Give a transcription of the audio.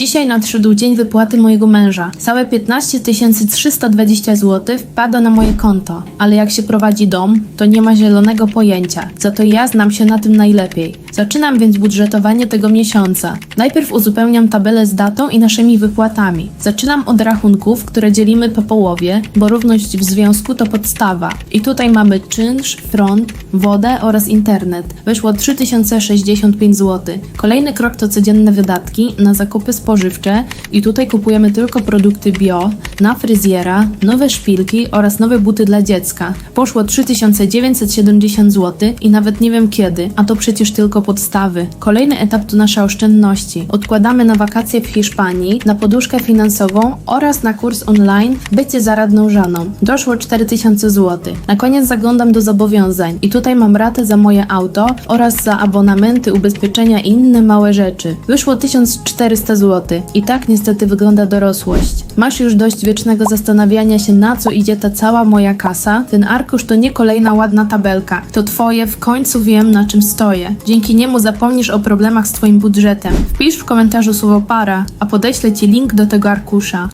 Dzisiaj nadszedł dzień wypłaty mojego męża. Całe 15 320 zł wpada na moje konto, ale jak się prowadzi dom, to nie ma zielonego pojęcia. Za to ja znam się na tym najlepiej. Zaczynam więc budżetowanie tego miesiąca. Najpierw uzupełniam tabelę z datą i naszymi wypłatami. Zaczynam od rachunków, które dzielimy po połowie, bo równość w związku to podstawa. I tutaj mamy czynsz, front, wodę oraz internet. Wyszło 3065 zł. Kolejny krok to codzienne wydatki na zakupy spożywcze i tutaj kupujemy tylko produkty bio, na fryzjera, nowe szpilki oraz nowe buty dla dziecka. Poszło 3970 zł i nawet nie wiem kiedy, a to przecież tylko podstawy. Kolejny etap to nasze oszczędności. Odkładamy na wakacje w Hiszpanii, na poduszkę finansową oraz na kurs online Bycie zaradną żoną. Doszło 4000 zł. Na koniec zaglądam do zobowiązań i tutaj mam ratę za moje auto oraz za abonamenty, ubezpieczenia i inne małe rzeczy. Wyszło 1400 zł. I tak niestety wygląda dorosłość. Masz już dość wiecznego zastanawiania się na co idzie ta cała moja kasa? Ten arkusz to nie kolejna ładna tabelka. To twoje, w końcu wiem na czym stoję. Dzięki niemu zapomnisz o problemach z twoim budżetem. Wpisz w komentarzu słowo para, a podeślę ci link do tego arkusza.